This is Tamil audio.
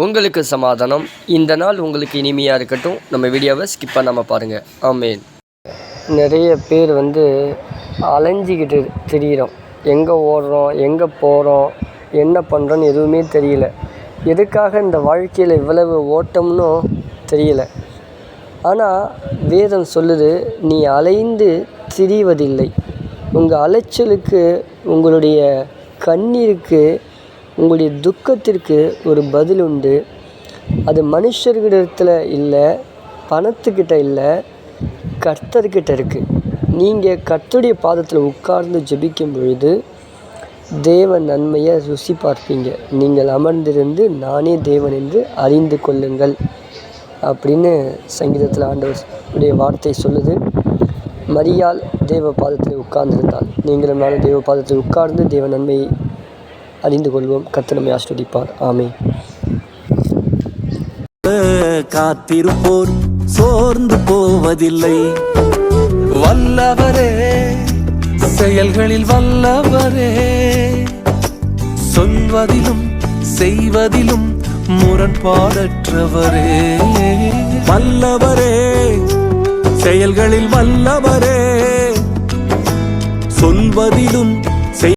உங்களுக்கு சமாதானம். இந்த நாள் உங்களுக்கு இனிமையாக இருக்கட்டும். நம்ம வீடியோவை ஸ்கிப் பண்ணாமல் பாருங்கள் ஆமேன். நிறைய பேர் வந்து அலைஞ்சிக்கிட்டு தெரிகிறோம் எங்கே ஓடுறோம் எங்கே போகிறோம் என்ன பண்ணுறோன்னு எதுவுமே தெரியல. எதுக்காக இந்த வாழ்க்கையில் இவ்வளவு ஓட்டம்னும் தெரியல. ஆனால் வேதம் சொல்லுது நீ அலைந்து திரிவதில்லை. உங்கள் அலைச்சலுக்கு உங்களுடைய கண்ணீருக்கு உங்களுடைய துக்கத்திற்கு ஒரு பதில் உண்டு. அது மனுஷர்களிடத்தில் இல்லை பணத்துக்கிட்ட இல்லை கர்த்தர்கிட்ட இருக்குது நீங்கள் கர்த்தருடைய பாதத்தில் உட்கார்ந்து ஜெபிக்கும் பொழுது தேவ நன்மையை ருசி பார்ப்பீங்க. நீங்கள் அமர்ந்திருந்து நானே தேவன் என்று அறிந்து கொள்ளுங்கள். அப்படின்னு சங்கீதத்தில் ஆண்டவர் உடைய வார்த்தை சொல்லுது. மரியால் தேவ பாதத்தில் உட்கார்ந்திருந்தால் நீங்களும் நானும் தேவ பாதத்தில் உட்கார்ந்து தேவ நன்மையை அறிந்து கொள்வோம். கர்த்தர் ஆஸ்வதிப்பார் ஆமே காத்திருப்போர் சோர்ந்து போவதில்லை. வல்லவரே செயல்களில் வல்லவரே. சொல்வதிலும் செய்வதிலும் முரண்பாடற்றவரே. வல்லவரே செயல்களில் வல்லவரே. சொல்வதிலும்